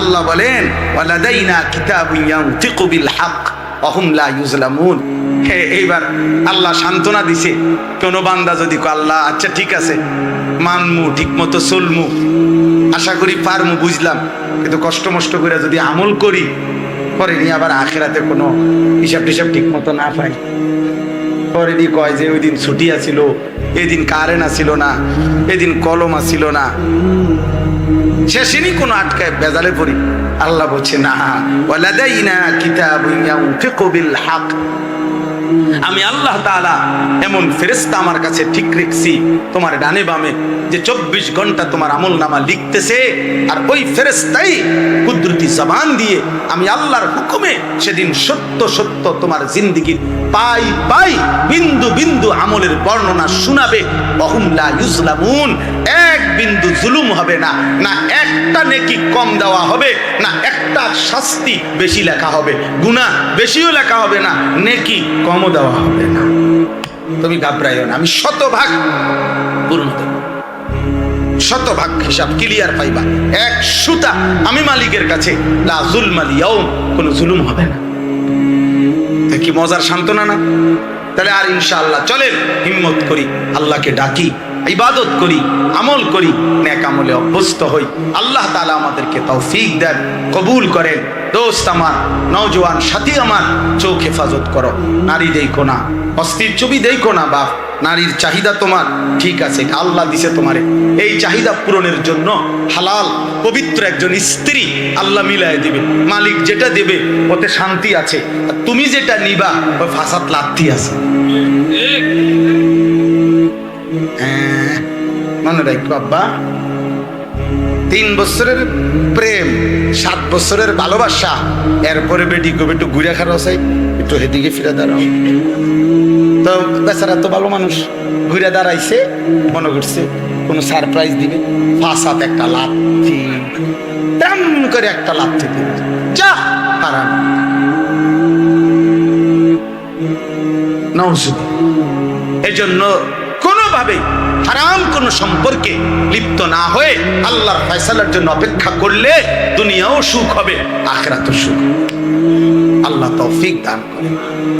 আল্লাহ বলেন, ওয়ালাদাইনা কিতাবুন ইয়ানতিকু বিল হক, অহুম লা ইউজলামুন। হে, এইবার আল্লাহ সান্ত্বনা দিছে, কোন বান্দা যদি আল্লাহ আচ্ছা ঠিক আছে, মানমু ঠিক মতো চলমু, আশা করি পারমু, বুঝলাম, কিন্তু কষ্ট মষ্ট করে যদি আমল করি, পরে নিয়ে আবার আখেরাতে কোনো হিসাব টিসাব ঠিক মতো না পাই। পরে দিয়ে কয় যে, ওই দিন ছুটি আছিল, এদিন কারেন্ট আসিল না, এদিন কলম আসিল না। শেষিনি কোনো আটকায় বেজালে পড়ি। আল্লাহ বলছে না ওয়ালাদাইনা কিতাবুন ইয়ানতিকু বিল হক। আমি আল্লাহ তাআলা এমন ফেরেশতা আমার কাছে ঠিক রেখছি, তোমার ডানে বামে, যে চব্বিশ ঘণ্টা তোমার আমল নামা লিখতেছে, আর ওই ফেরেশতাই কুদরতি জবান দিয়ে আমি আল্লাহর হুকুমে সেদিন সত্য সত্য তোমার জিন্দিগির পাই পাই বিন্দু বিন্দু আমলের বর্ণনা শোনাবে। এক বিন্দু জুলুম হবে না না একটা নেকি কম দেওয়া হবে, না একটা শাস্তি বেশি লেখা হবে, গুনাহ বেশিও লেখা হবে না, নেকি কমও দেওয়া হবে না। তুমি ঘাবড়াইও না, আমি শতভাগ পূর্ণ দেব শতভাগ হিসাব ক্লিয়ার পাইবা। এক সুতা আমি মালিকের কাছে, লা জুলমাল ইয়াউম কোনো জুলুম হবে না। কি মজার সান্ত্বনা না? তাহলে আর ইনশাআল্লাহ চলেন, হিম্মত করি, আল্লাহকে ডাকি ইবাদত করি, আমল করি, নেক আমলে অভ্যস্ত হই। আল্লাহ তালা আমাদেরকে তৌফিক দেন, কবুল করেন। দোস্ত আমার, নওজোয়ান সাথী আমার, চোখ হেফাজত করো। নারী দেখো না, অস্থির ছবি দেখো না বাপ। নারীর চাহিদা তোমার, ঠিক আছে, আল্লাহ দিছে তোমারে। এই চাহিদা পূরণের জন্য হালাল, পবিত্র একজন স্ত্রী আল্লাহ মিলায় দিবে। মালিক যেটা দেবে, ওতে শান্তি আছে। তুমি যেটা নিবা, ওই ফাসাদ লাথি আছে। মনে রাখব আব্বা। তিন বছরের প্রেম, সাত বছরের ভালোবাসা। এরপরে বেটি কবে একটু ঘুরে খারাপ আছে, একটু হেদিকে ফিরে দাঁড়াও। তো বেচারা তো ভালো মানুষ, ঘুরে দাঁড়াইছে, মনে করছে কোনো সারপ্রাইজ দিবে। ফাঁসাত একটা লাথি, তেমন করে একটা লাথি দিবে যা, হারাম। নৌসুদি এজন্য কোনোভাবে হারাম, কোন সম্পর্কে লিপ্ত না হয়ে আল্লাহর ফয়সালার জন্য অপেক্ষা করলে দুনিয়াও সুখ হবে, আখরাতও সুখ আল্লাহ তৌফিক দান করে